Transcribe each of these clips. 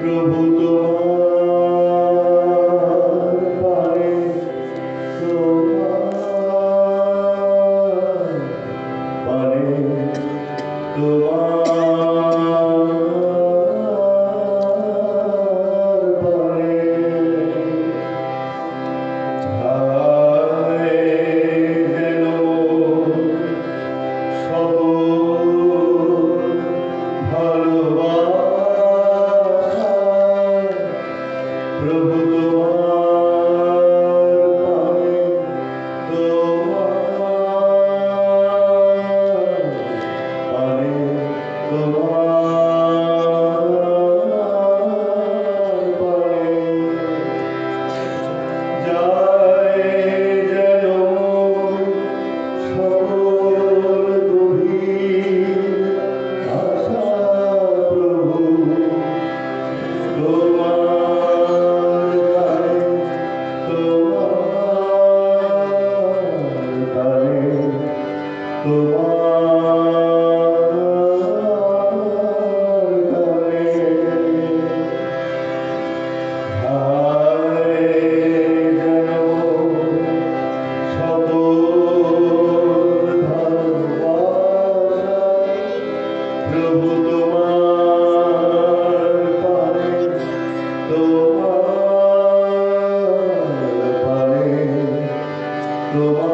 প্রভু তোমার Amen.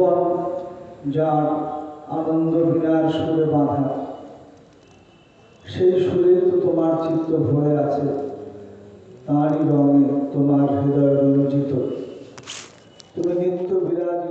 ভুবন যার আনন্দ বিনার সুরে বাঁধা। সেই সুরে তো তোমার চিত্ত ভরে আছে, তারই রঙে তোমার হৃদয় রঞ্জিত। তুমি নিত্য বিরাজ